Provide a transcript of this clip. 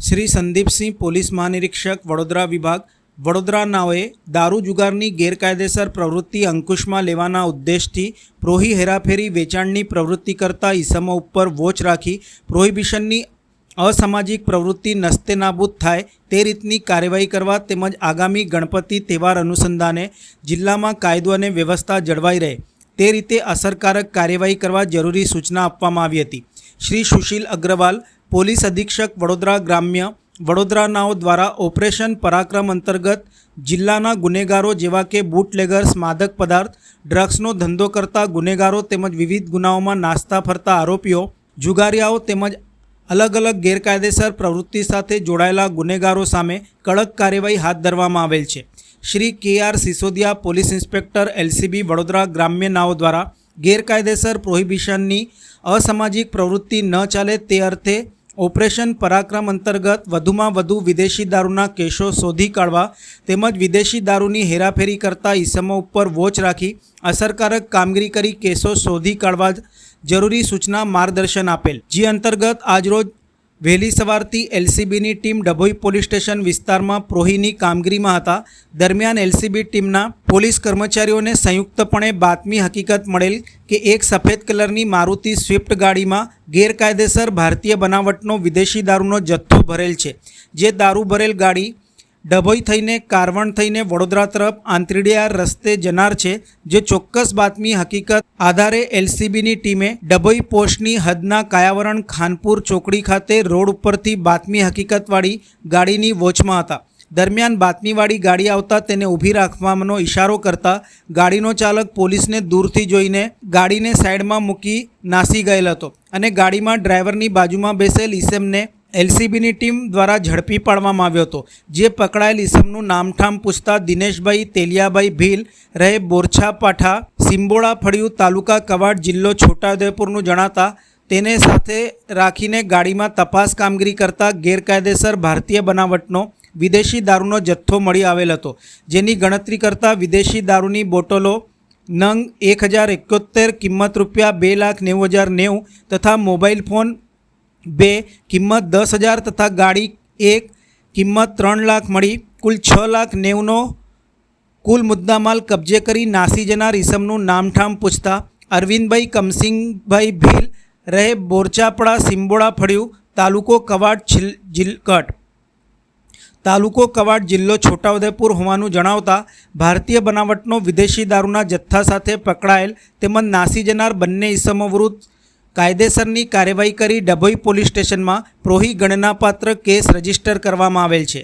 Shri Sandeepsinh police મહાનિરીક્ષક વડોદરા વિભાગ. વડોદરા નાઓએ દારૂ જુગારની ગેરકાયદેસર પ્રવૃત્તિ અંકુશમાં લેવાના ઉદ્દેશથી પ્રોહી હેરાફેરી વેચાણની પ્રવૃત્તિ કરતા ઈસમો ઉપર વોચ રાખી પ્રોહિબિશનની અસામાજિક પ્રવૃત્તિ નસ્તે નાબૂદ થાય તે રીતની કાર્યવાહી કરવા તેમજ આગામી ગણપતિ તહેવાર અનુસંધાને જિલ્લામાં કાયદો અને વ્યવસ્થા જળવાઈ રહે તે રીતે અસરકારક કાર્યવાહી કરવા જરૂરી સૂચના આપવામાં આવી હતી. શ્રી સુશીલ અગ્રવાલ પોલીસ અધિક્ષક વડોદરા ગ્રામ્ય વડોદરાનાઓ દ્વારા ઓપરેશન પરાક્રમ અંતર્ગત જિલ્લાના ગુનેગારો જેવા કે બૂટલેગર્સ, માદક પદાર્થ, ડ્રગ્સનો ધંધો કરતા ગુનેગારો તેમજ વિવિધ ગુનાઓમાં નાસ્તા ફરતા આરોપીઓ, જુગારિયાઓ તેમજ અલગ અલગ ગેરકાયદેસર પ્રવૃત્તિ સાથે જોડાયેલા ગુનેગારો સામે કડક કાર્યવાહી હાથ ધરવામાં આવેલ છે. Shri K R Sisodiya police inspector LCB Vadodara ગ્રામ્ય નાઓ દ્વારા ગેરકાયદેસર પ્રોહિબિશનની અસામાજિક પ્રવૃત્તિ ન ચાલે તે અર્થે ઓપરેશન પરાક્રમ અંતર્ગત વધુમાં વધુ વિદેશી દારૂના કેસો શોધી કાઢવા તેમજ વિદેશી દારૂની હેરાફેરી કરતા ઈસમો ઉપર વોચ રાખી અસરકારક કામગીરી કરી કેસો શોધી કાઢવા જરૂરી સૂચના માર્ગદર્શન આપેલ. જે અંતર્ગત આજરોજ વહેલી સવારથી એલસીબીની ટીમ ડભોઈ પોલીસ સ્ટેશન વિસ્તારમાં પ્રોહીની કામગીરીમાં હતા. દરમિયાન એલસીબી ટીમના પોલીસ કર્મચારીઓને સંયુક્તપણે બાતમી હકીકત મળેલ કે એક સફેદ કલરની મારુતિ સ્વિફ્ટ ગાડીમાં ગેરકાયદેસર ભારતીય બનાવટનો વિદેશી દારૂનો જથ્થો ભરેલ છે. જે દારૂ ભરેલ ગાડી ડભોઈ થઈને કારવણ થઈને વડોદરા તરફ આંતરડિયા રસ્તે જનાર છે, જે ચોક્કસ બાતમી હકીકત આધારે એલસીબીની ટીમે ડભોઈ પોસ્ટની હદના કાયાવરણ ખાનપુર ચોકડી ખાતે રોડ ઉપરથી બાતમી હકીકતવાળી ગાડીની વોચમાં હતા. દરમિયાન બાતમીવાળી ગાડી આવતા તેને ઊભી રાખવાનો ઇશારો કરતા ગાડીનો ચાલક પોલીસને દૂરથી જોઈને ગાડીને સાઈડમાં મૂકી નાસી ગયેલ હતો અને ગાડીમાં ડ્રાઈવરની બાજુમાં બેસેલ ઈસમને એલસીબીની ટીમ દ્વારા ઝડપી પાડવામાં આવ્યો હતો, જે પકડાયેલ ઈસમનું નામઠામ પૂછતા દિનેશભાઈ, તેલિયાભાઈ ભીલ, રહે બોરછા પાઠા સિંબોડા ફળિયું તાલુકા કવાડ જિલ્લો છોટાઉદેપુરનું જણાતા, તેને સાથે રાખીને ગાડીમાં તપાસ કામગીરી કરતા ગેરકાયદેસર ભારતીય બનાવટનો વિદેશી દારૂનો જથ્થો મળી આવેલ હતો, જેની ગણતરી કરતાં વિદેશી દારૂની બોટલો નંગ એક હજાર એકોતેર કિંમત રૂપિયા બે લાખ નેવું હજાર નેવું તથા મોબાઈલ ફોન બે, કિંમત દસ હજાર તથા ગાડી એક, કિંમત ત્રણ લાખ મળી. કુલ છ લાખ નેવનો કુલ મુદ્દામાલ કબજે કરી નાસી જનાર ઈસમનું નામઠામ પૂછતા અરવિંદભાઈ કમસિંગભાઈ ભીલ રહે બોરચાપડા સિંબોડા ફળ્યું, તાલુકો કવાડ જિલકટ તાલુકો કવાડ જિલ્લો છોટાઉદેપુર હોવાનું જણાવતા ભારતીય બનાવટનો વિદેશી દારૂના જથ્થા સાથે પકડાયેલ તેમજ નાસી જનાર બંને ઈસમો વિરુદ્ધ કાયદેસરની કાર્યવાહી કરી ડભોઈ પોલીસ સ્ટેશનમાં પ્રોહી ગણનાપાત્ર કેસ રજિસ્ટર કરવામાં આવેલ છે.